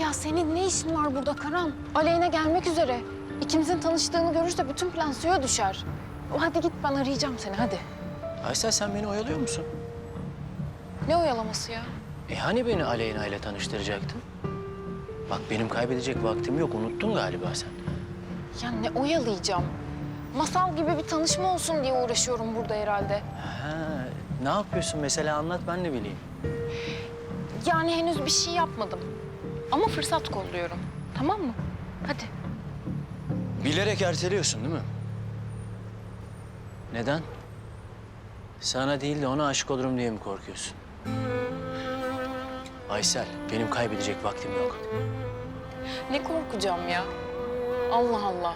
Ya senin ne işin var burada Karan? Aleyna gelmek üzere. İkimizin tanıştığını görürse bütün plan suya düşer. O, Hadi git ben arayacağım seni hadi. Aysel sen beni oyalıyor musun? Ne oyalaması ya? E hani beni Aleyna ile tanıştıracaktın? Bak benim kaybedecek vaktim yok. Unuttun galiba sen. Ya ne oyalayacağım? Masal gibi bir tanışma olsun diye uğraşıyorum burada herhalde. Ha, ne yapıyorsun mesela anlat ben de bileyim. Yani henüz bir şey yapmadım. Ama fırsat kolluyorum. Tamam mı? Hadi. Bilerek erteliyorsun değil mi? Neden? Sana değil de ona aşık olurum diye mi korkuyorsun? Aysel, benim kaybedecek vaktim yok. Ne korkacağım ya? Allah Allah.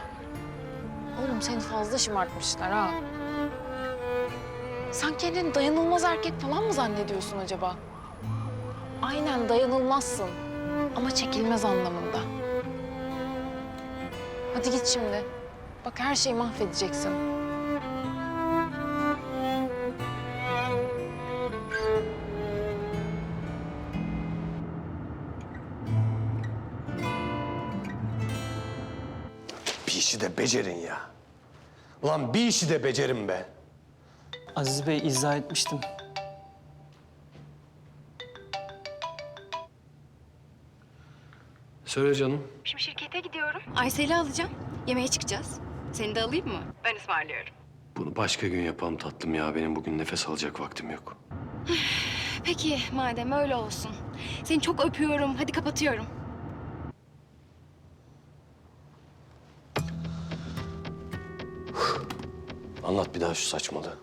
Oğlum seni fazla şımartmışlar ha. Sen kendini dayanılmaz erkek falan mı zannediyorsun acaba? Aynen dayanılmazsın. Ama çekilmez anlamında. Hadi git şimdi. Bak her şeyi mahvedeceksin. Bir işi de becerin ya. Ulan bir işi de becerin be. Aziz Bey izah etmiştim. Söyle canım. Şimdi şirkete gidiyorum. Aysel'i alacağım. Yemeğe çıkacağız. Seni de alayım mı? Ben ısmarlıyorum. Bunu başka gün yapalım tatlım ya. Benim bugün nefes alacak vaktim yok. Peki madem öyle olsun. Seni çok öpüyorum. Hadi kapatıyorum. Anlat bir daha şu saçmalığı.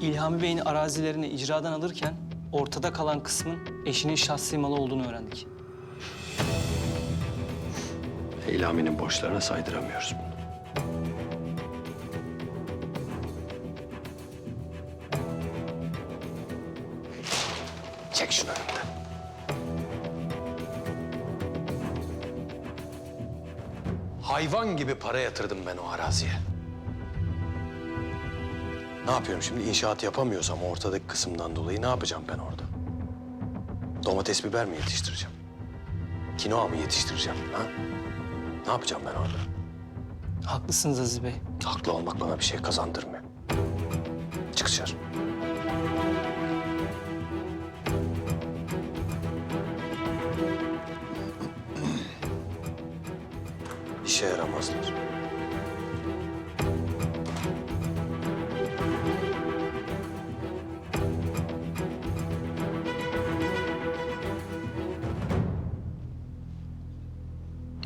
İlhami Bey'in arazilerini icradan alırken ortada kalan kısmın eşinin şahsi malı olduğunu öğrendik. İlhami'nin borçlarına saydıramıyoruz bunu. Çek şunu önümden. Hayvan gibi para yatırdım ben o araziye. Ne yapıyorum şimdi? İnşaat yapamıyorsam ortadaki kısımdan dolayı ne yapacağım ben orada? Domates biber mi yetiştireceğim? Kinoa mı yetiştireceğim? Ha? Ne yapacağım ben orada? Haklısınız Aziz Bey. Haklı olmak bana bir şey kazandırmıyor. Çık dışarı. İşe yaramazlar.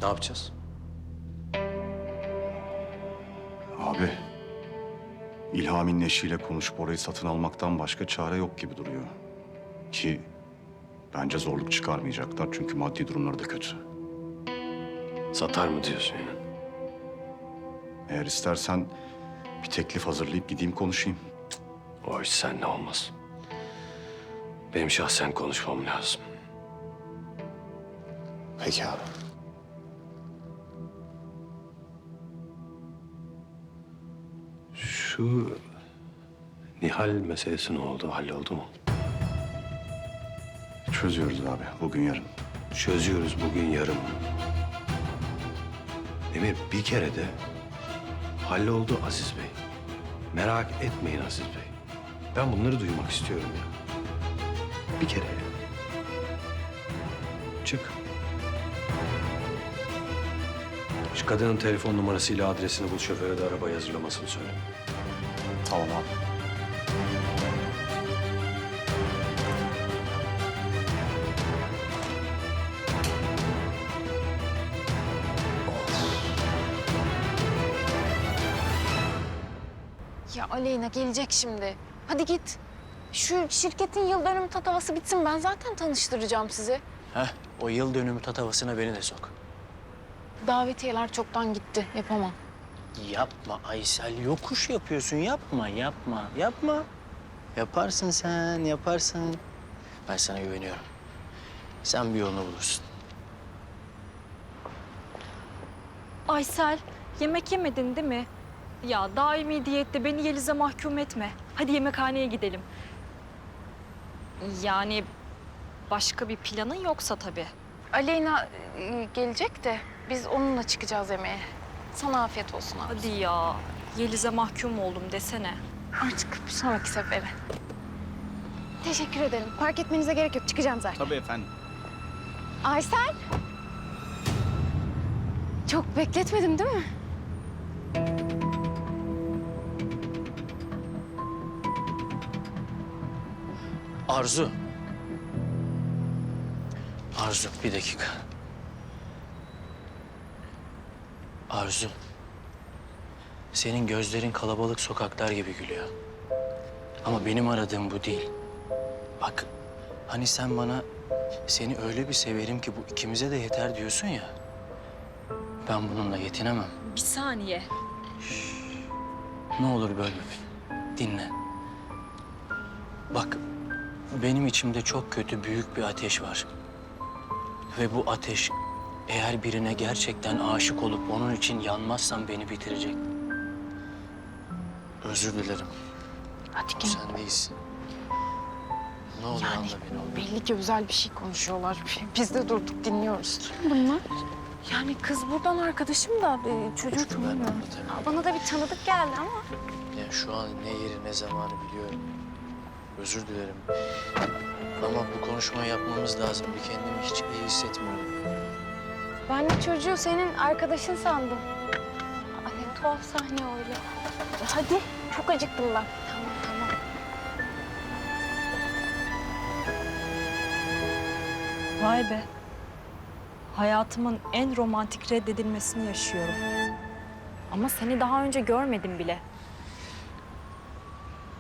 Ne yapacağız? Abi, İlhami'nin eşiyle konuşup orayı satın almaktan başka çare yok gibi duruyor. Ki bence zorluk çıkarmayacaklar çünkü maddi durumları da kötü. Satar mı diyorsun ya? Eğer istersen bir teklif hazırlayıp gideyim konuşayım. O iş seninle olmaz. Benim şahsen konuşmam lazım. Peki abi. Şu Nihal meselesi ne oldu? Halloldu mu? Çözüyoruz abi bugün yarın. Çözüyoruz bugün yarın. Emir bir kere de halloldu Aziz Bey. Merak etmeyin Aziz Bey. Ben bunları duymak istiyorum ya. Bir kere. Çık. Şu kadının telefon numarasıyla adresini bul şoföre de arabayı hazırlamasını söyle. Tamam abi. Ya Aleyna gelecek şimdi. Hadi git. Şu şirketin yıl dönümü tatavası bitsin. Ben zaten tanıştıracağım sizi. Heh, o yıl dönümü tatavasına beni de sok. Davetiyeler çoktan gitti. Yapamam. Yapma Aysel, yokuş yapıyorsun. Yapma, yapma, yapma. Yaparsın sen, yaparsın. Ben sana güveniyorum. Sen bir yolunu bulursun. Aysel, yemek yemedin değil mi? Ya daimi diyette beni Yeliz'e mahkum etme. Hadi yemekhaneye gidelim. Yani Başka bir planın yoksa tabii. Aleyna e, gelecek de biz onunla çıkacağız yemeğe. Sana afiyet olsun abi. Hadi ya. Yeliz'e mahkum oldum desene. Artık bir sonraki sefere. Teşekkür ederim. Park etmenize gerek yok. Çıkacağım zaten. Tabii efendim. Aysel. Çok bekletmedim değil mi? Arzu. Arzu bir dakika. Arzu. Senin gözlerin kalabalık sokaklar gibi gülüyor. Ama benim aradığım bu değil. Bak hani sen bana seni öyle bir severim ki bu ikimize de yeter diyorsun ya. Ben bununla yetinemem. Bir saniye. Ne olur bölme beni. Dinle. Bak, benim içimde çok kötü büyük bir ateş var. Ve bu ateş eğer birine gerçekten aşık olup onun için yanmazsam beni bitirecek. Özür dilerim. Hadi gel. sen değilsin. Ne olur Yani anla beni belli ki özel bir şey konuşuyorlar. Biz de durduk dinliyoruz. Bunlar? Yani kız buradan arkadaşım da e, çocuğu tanımıyor. Bana da bir tanıdık geldi ama. Yani şu an ne yeri ne zamanı biliyorum. Özür dilerim. Ama bu konuşmayı yapmamız lazım. Bir kendimi hiç iyi hissetmiyorum. Ben de çocuğu senin arkadaşın sandım. Ay ne tuhaf sahne öyle. Hadi çok acıktım ben. Tamam tamam. Vay be. Hayatımın en romantik reddedilmesini yaşıyorum. Ama seni daha önce görmedim bile.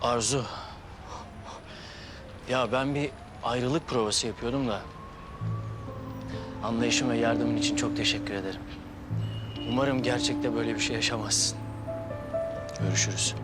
Arzu. Ya ben bir ayrılık provası yapıyordum da. Anlayışın ve yardımın için çok teşekkür ederim. Umarım gerçekte böyle bir şey yaşamazsın. Görüşürüz.